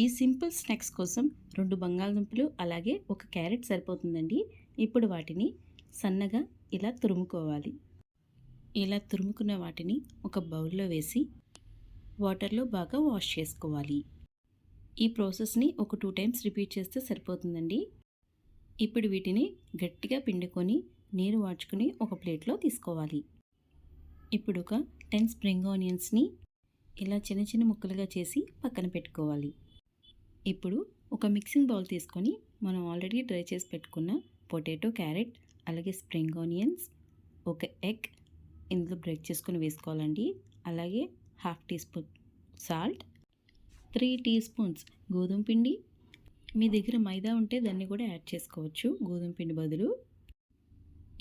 ఈ simple snacks కోసం రెండు బంగాళదుంపలు అలాగే ఒక క్యారెట్ సరిపోతుందండి. ఇప్పుడు వాటిని సన్నగా ఇలా తురుముకోవాలి. ఇలా తురుముకున్న వాటిని ఒక బౌల్లో వేసి వాటర్లో బాగా వాష్ చేసుకోవాలి. ఈ ప్రాసెస్ని ఒక టూ టైమ్స్ రిపీట్ చేస్తే సరిపోతుందండి. ఇప్పుడు వీటిని గట్టిగా పిండుకొని నీరు వాడ్చుకొని ఒక ప్లేట్లో తీసుకోవాలి. ఇప్పుడు ఒక టెన్ స్ప్రింగ్ ఆనియన్స్ని ఇలా చిన్న చిన్న ముక్కలుగా చేసి పక్కన పెట్టుకోవాలి. ఇప్పుడు ఒక మిక్సింగ్ బౌల్ తీసుకొని మనం ఆల్రెడీ డ్రై చేసి పెట్టుకున్న పొటాటో క్యారెట్ అలాగే స్ప్రింగ్ ఆనియన్స్ ఒక ఎగ్ ఇందులో బ్రేక్ చేసుకొని వేసుకోవాలండి. అలాగే half teaspoon salt three teaspoons గోధుమ పిండి. మీ దగ్గర మైదా ఉంటే దాన్ని కూడా యాడ్ చేసుకోవచ్చు గోధుమ పిండి బదులు.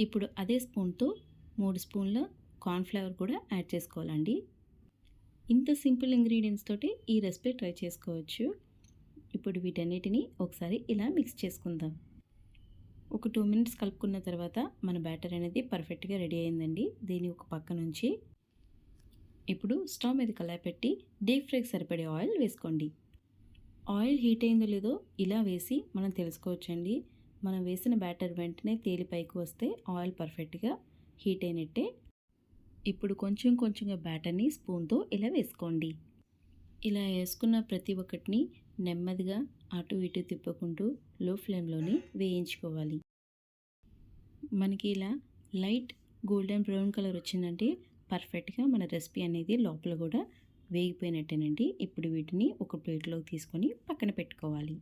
ఇప్పుడు అదే స్పూన్తో మూడు స్పూన్ల కార్న్ఫ్లవర్ కూడా యాడ్ చేసుకోవాలండి. ఇంత సింపుల్ ఇంగ్రీడియంట్స్ తోటి ఈ రెసిపీ ట్రై చేసుకోవచ్చు. ఇప్పుడు వీటన్నిటిని ఒకసారి ఇలా మిక్స్ చేసుకుందాం. ఒక టూ మినిట్స్ కలుపుకున్న తర్వాత మన బ్యాటర్ అనేది పర్ఫెక్ట్గా రెడీ అయిందండి. దీన్ని ఒక పక్క నుంచి ఇప్పుడు స్టవ్ మీద కళాయి పెట్టి డీప్ ఫ్రైకి సరిపడే ఆయిల్ వేసుకోండి. ఆయిల్ హీట్ అయిందో లేదో ఇలా వేసి మనం తెలుసుకోవచ్చండి. మనం వేసిన బ్యాటర్ వెంటనే తేలి పైకి వస్తే ఆయిల్ పర్ఫెక్ట్గా హీట్ అయినట్టే. ఇప్పుడు కొంచెం కొంచెంగా బ్యాటర్ని స్పూన్తో ఇలా వేసుకోండి. ఇలా వేసుకున్న ప్రతి ఒక్కటిని నెమ్మదిగా అటు ఇటు తిప్పుకుంటూ లో ఫ్లేమ్లోనే వేయించుకోవాలి. మనకి ఇలా లైట్ గోల్డెన్ బ్రౌన్ కలర్ వచ్చిందంటే పర్ఫెక్ట్గా మన రెసిపీ అనేది లోపల కూడా వేగిపోయినట్టేనండి. ఇప్పుడు వీటిని ఒక ప్లేట్లోకి తీసుకొని పక్కన పెట్టుకోవాలి.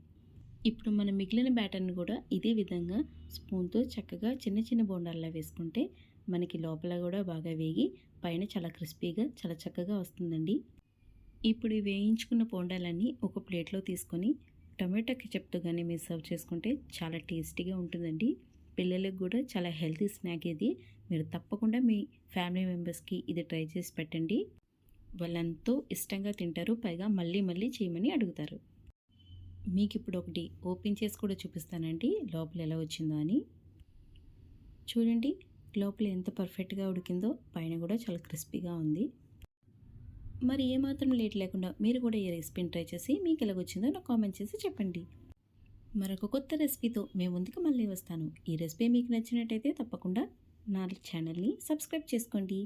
ఇప్పుడు మన మిగిలిన బ్యాటర్ని కూడా ఇదే విధంగా స్పూన్తో చక్కగా చిన్న చిన్న బోండాల్లో వేసుకుంటే మనకి లోపల కూడా బాగా వేగి పైన చాలా క్రిస్పీగా చాలా చక్కగా వస్తుందండి. ఇప్పుడు వేయించుకున్న బోండాలన్నీ ఒక ప్లేట్లో తీసుకొని టొమాటో కెచప్తో కానీ మీరు సర్వ్ చేసుకుంటే చాలా టేస్టీగా ఉంటుందండి. పిల్లలకు కూడా చాలా హెల్తీ స్నాక్ ఇది. మీరు తప్పకుండా మీ ఫ్యామిలీ మెంబర్స్కి ఇది ట్రై చేసి పెట్టండి. వాళ్ళంతో ఇష్టంగా తింటారు పైగా మళ్ళీ మళ్ళీ చేయమని అడుగుతారు. మీకు ఇప్పుడు ఒకటి ఓపెన్ చేసి కూడా చూపిస్తానండి లోపల ఎలా వచ్చిందో అని. చూడండి లోపల ఎంత పర్ఫెక్ట్గా ఉడికిందో పైన కూడా చాలా క్రిస్పీగా ఉంది. మరి ఏమాత్రం లేట్ లేకుండా మీరు కూడా ఈ రెసిపీని ట్రై చేసి మీకు ఎలాగొచ్చిందో నాకు కామెంట్ చేసి చెప్పండి. మరొక కొత్త రెసిపీతో మేము ముందుకు మళ్ళీ వస్తాను. ఈ రెసిపీ మీకు నచ్చినట్టయితే తప్పకుండా నా ఛానల్ని సబ్స్క్రైబ్ చేసుకోండి.